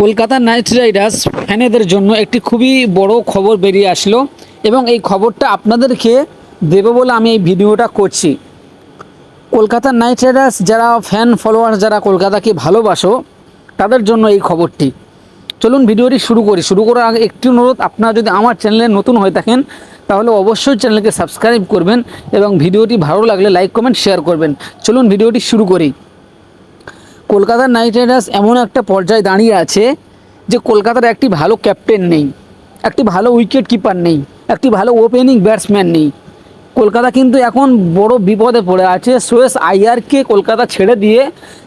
Kolkata Knight Riders ফ্যানেদের জন্য একটি খুবই বড় খবর বেরিয়ে আসলো এবং এই খবরটা আপনাদেরকে দেবো বলে আমি এই ভিডিওটা করছি। কলকাতা নাইট রাইডার্স যারা ফ্যান ফলোয়ার, যারা কলকাতাকে ভালোবাসো, তাদের জন্য এই খবরটি। চলুন ভিডিওটি শুরু করি। শুরু করার আগে একটি অনুরোধ, আপনারা যদি আমার চ্যানেলে নতুন হয়ে থাকেন, তাহলে অবশ্যই চ্যানেলকে সাবস্ক্রাইব করবেন এবং ভিডিওটি ভালো লাগলে লাইক, কমেন্ট, শেয়ার করবেন। চলুন ভিডিওটি শুরু করি। কলকাতা নাইট রাইডার্স এমন একটা পর্যায়ে দাঁড়িয়ে আছে যে কলকাতার একটি ভালো ক্যাপ্টেন নেই, একটি ভালো উইকেট কিপার নেই, একটি ভালো ওপেনিং ব্যাটসম্যান নেই। কলকাতা কিন্তু এখন বড় বিপদে পড়ে আছে। সোয়েস আইয়ারকে কলকাতা ছেড়ে দিয়ে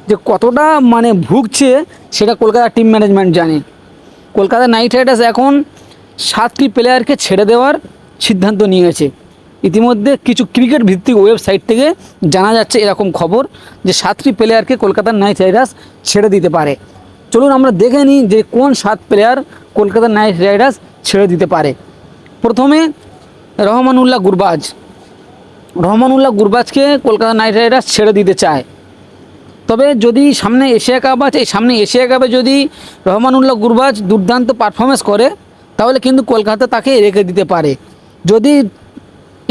যে কতটা মানে ভুগছে, সেটা কলকাতা টিম ম্যানেজমেন্ট জানে। কলকাতা নাইট রাইডার্স এখন সাতটি প্লেয়ারকে ছেড়ে দেওয়ার সিদ্ধান্ত নিয়েছে। ইতিমধ্যে কিছু ক্রিকেট ভিত্তিক ওয়েবসাইট থেকে জানা যাচ্ছে এরকম খবর যে সাতটি প্লেয়ারকে কলকাতার নাইট রাইডার্স ছেড়ে দিতে পারে। চলুন আমরা দেখে নিই যে কোন সাত প্লেয়ার কলকাতার নাইট রাইডার্স ছেড়ে দিতে পারে। প্রথমে রহমানুল্লাহ গুরবাজ। রহমানুল্লাহ গুরবাজকে কলকাতা নাইট রাইডার্স ছেড়ে দিতে চায়। তবে যদি সামনে এশিয়া কাপ আছে, এই সামনে এশিয়া কাপে যদি রহমানুল্লাহ গুরবাজ দুর্দান্ত পারফরমেন্স করে, তাহলে কিন্তু কলকাতা তাকে রেখে দিতে পারে। যদি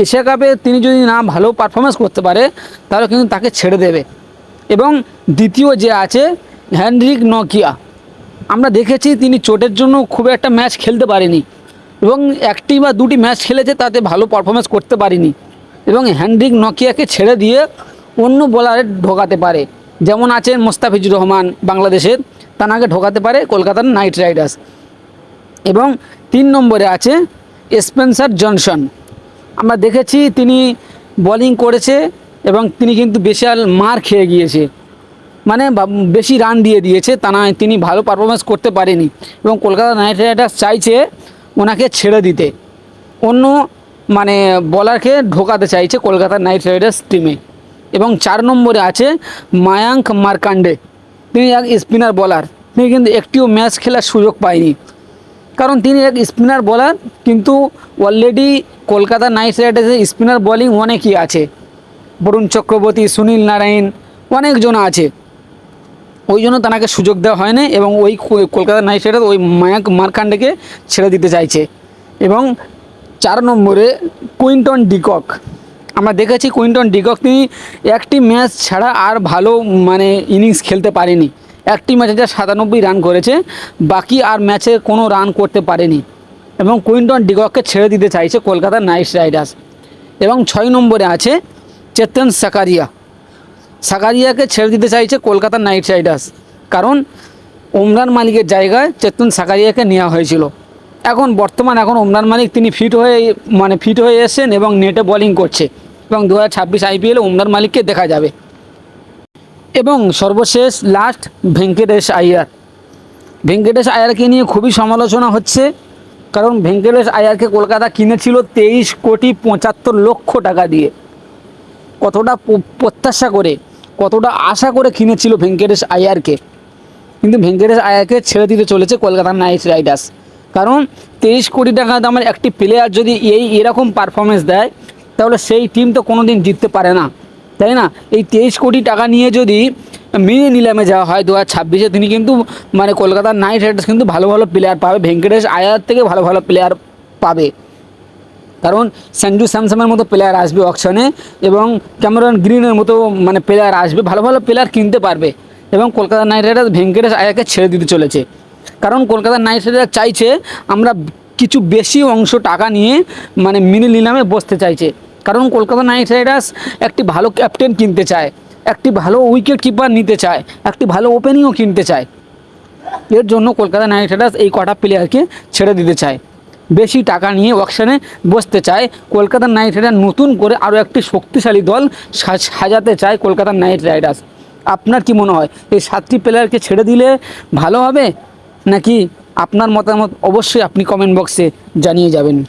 এশিয়া কাপে তিনি যদি না ভালো পারফরমেন্স করতে পারে, তাহলে কিন্তু তাকে ছেড়ে দেবে। এবং দ্বিতীয় যে আছে, হ্যান্ড্রিক নকিয়া। আমরা দেখেছি তিনি চোটের জন্য খুব একটা ম্যাচ খেলতে পারেনি। এবং একটি বা দুটি ম্যাচ খেলেছে, তাতে ভালো পারফরমেন্স করতে পারেনি। এবং হ্যান্ড্রিক নকিয়াকে ছেড়ে দিয়ে অন্য বোলারে ঢোকাতে পারে। যেমন আছেন মোস্তাফিজুর রহমান বাংলাদেশের তানাকে ঢোকাতে পারে কলকাতার নাইট রাইডার্স। এবং তিন নম্বরে আছে স্পেন্সার জনসন। আমরা দেখেছি তিনি বোলিং করেছে এবং তিনি কিন্তু বিশাল মার খেয়ে গিয়েছে। মানে বেশি রান দিয়ে দিয়েছে, তা না তিনি ভালো পারফরমেন্স করতে পারেনি। এবং কলকাতা নাইট রাইডার্স চাইছে ওনাকে ছেড়ে দিতে। অন্য মানে বলারকে ঢোকাতে চাইছে কলকাতা নাইট রাইডার্স টিমে এবং চার নম্বরে আছে মায়াঙ্ক মার্কান্ডে। তিনি এক স্পিনার বলার তিনি কিন্তু একটিও ম্যাচ খেলার সুযোগ পায়নি। কারণ তিনি এক স্পিনার বলার, কিন্তু অলরেডি কলকাতা নাইট রাইডার্সের স্পিনার বলিং অনেকই আছে। বরুণ চক্রবর্তী, সুনীল নারায়ণ অনেকজন আছে। ওই জন্য তাকে সুযোগ দেওয়া হয়নি এবং ওই কলকাতা নাইট রাইডার্স ওই মায়াক মার্কান্ডেকে ছেড়ে দিতে চাইছে। এবং চার নম্বরে কুইন্টন ডিকক। আমরা দেখেছি কুইন্টন ডিকক তিনি একটি ম্যাচ ছাড়া আর ভালো মানে ইনিংস খেলতে পারেনি। একটি ম্যাচে যা সাতানব্বই রান করেছে, বাকি আর ম্যাচে কোনো রান করতে পারেনি। এবং কুইন্টন ডিগককে ছেড়ে দিতে চাইছে কলকাতা নাইট রাইডার্স। এবং ছয় নম্বরে আছে চেতন সাকারিয়া। সাকারিয়াকে ছেড়ে দিতে চাইছে কলকাতা নাইট রাইডার্স। কারণ ওমরান মালিকের জায়গায় চেতন সাকারিয়াকে নেওয়া হয়েছিল। এখন বর্তমান এখন ওমরান মালিক তিনি ফিট হয়ে মানে ফিট হয়ে এসেছেন এবং নেটে বোলিং করছে। এবং দু হাজার ছাব্বিশ আইপিএলে ওমরান মালিককে দেখা যাবে। এবং সর্বশেষ লাস্ট ভেঙ্কটেশ আয়ার। ভেঙ্কটেশ আয়ারকে নিয়ে খুবই সমালোচনা হচ্ছে, কারণ ভেঙ্কটেশ আয়ারকে কলকাতা কিনেছিল তেইশ কোটি পঁচাত্তর লক্ষ টাকা দিয়ে। কতটা প্রত্যাশা করে, কতটা আশা করে কিনেছিল ভেঙ্কটেশ আয়ারকে। কিন্তু ভেঙ্কটেশ আয়ারকে ছেড়ে দিতে চলেছে কলকাতা নাইট রাইডার্স কারণ তেইশ কোটি টাকা দামের একটি প্লেয়ার যদি এই এরকম পারফরমেন্স দেয়, তাহলে সেই টিম তো কোনো দিন জিততে পারে না। তাই না? এই তেইশ কোটি টাকা নিয়ে যদি মিনি নিলামে যাওয়া হয় দু হাজার ছাব্বিশে, তিনি কিন্তু মানে কলকাতার নাইট রাইডার্স কিন্তু ভালো ভালো প্লেয়ার পাবে, ভেঙ্কটেশ আয়ার থেকে ভালো ভালো প্লেয়ার পাবে। কারণ সঞ্জু স্যামসনের মতো প্লেয়ার আসবে অকশনে এবং ক্যামেরন গ্রিনের মতো মানে প্লেয়ার আসবে, ভালো ভালো প্লেয়ার কিনতে পারবে এবং কলকাতা নাইট রাইডার্স ভেঙ্কটেশ আয়াকে ছেড়ে দিতে চলেছে। কারণ কলকাতা নাইট রাইডার্স চাইছে আমরা কিছু বেশি অংশ টাকা নিয়ে মানে মিনি নিলামে বসতে চাইছে। কারণ কলকাতা নাইট রাইডার্স একটি ভালো ক্যাপ্টেন কিনতে চায়, একটি ভালো উইকেট কিপার নিতে চায়, একটি ভালো ওপেনিংও কিনতে চায়। এর জন্য কলকাতা নাইট রাইডার্স এই কটা প্লেয়ারকে ছেড়ে দিতে চায়। বেশি টাকা নিয়ে অকশনে বসতে চায়। কলকাতা নাইট রাইডার্স নতুন করে আরও একটি শক্তিশালী দল সাজ- সাজাতে চায় কলকাতা নাইট রাইডার্স। আপনার কি মনে হয়, এই সাতটি প্লেয়ারকে ছেড়ে দিলে ভালো হবে? নাকি আপনার মতামত অবশ্যই আপনি কমেন্ট বক্সে জানিয়ে যাবেন।